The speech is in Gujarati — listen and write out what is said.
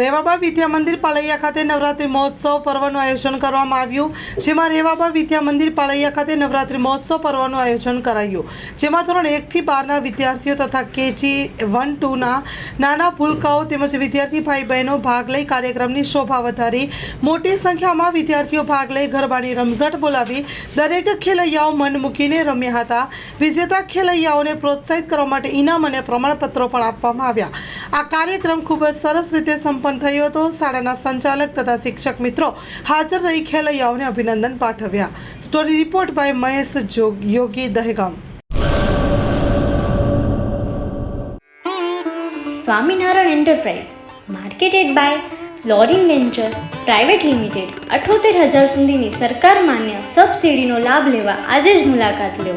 રેવાબા વિદ્યા મંદિર પાલૈયા ખાતે નવરાત્રિ મહોત્સવ પર્વનું આયોજન કરવામાં આવ્યું. જેમાં રેવાબા વિદ્યા મંદિર પાલૈયા ખાતે નવરાત્રિ મહોત્સવ પર્વનું આયોજન કરાયું. જેમાં ધોરણ એકથી બારના વિદ્યાર્થીઓ તથા કેજી વન ટુના નાના ભૂલકાઓ તેમજ વિદ્યાર્થી ભાઈ બહેનો ભાગ લઈ કાર્યક્રમની શોભા વધારી, મોટી સંખ્યામાં વિદ્યાર્થીઓ ભાગ લઈ ગરબાની રમઝટ બોલાવી, દરેક ખેલૈયાઓ મન મૂકીને રમ્યા હતા. વિજેતા ખેલૈયાઓને પ્રોત્સાહિત કરવા માટે ઇનામ અને પ્રમાણપત્રો પણ આપવામાં આવ્યા. આ કાર્યક્રમ ખૂબ જ સરસ રીતે સંપન્ન થયો હતો. શાળાના સંચાલક તથા શિક્ષક મિત્રો હાજર રહી ખેલૈયાઓને અભિનંદન પાઠવ્યા. Story report by Mahesh Yogi Dehgam. Swaminarayan enterprise marketed by flooring venture private limited અઠોતેર હજાર સુધીની સરકાર માન્ય સબસિડીનો લાભ લેવા આજે જ મુલાકાત લો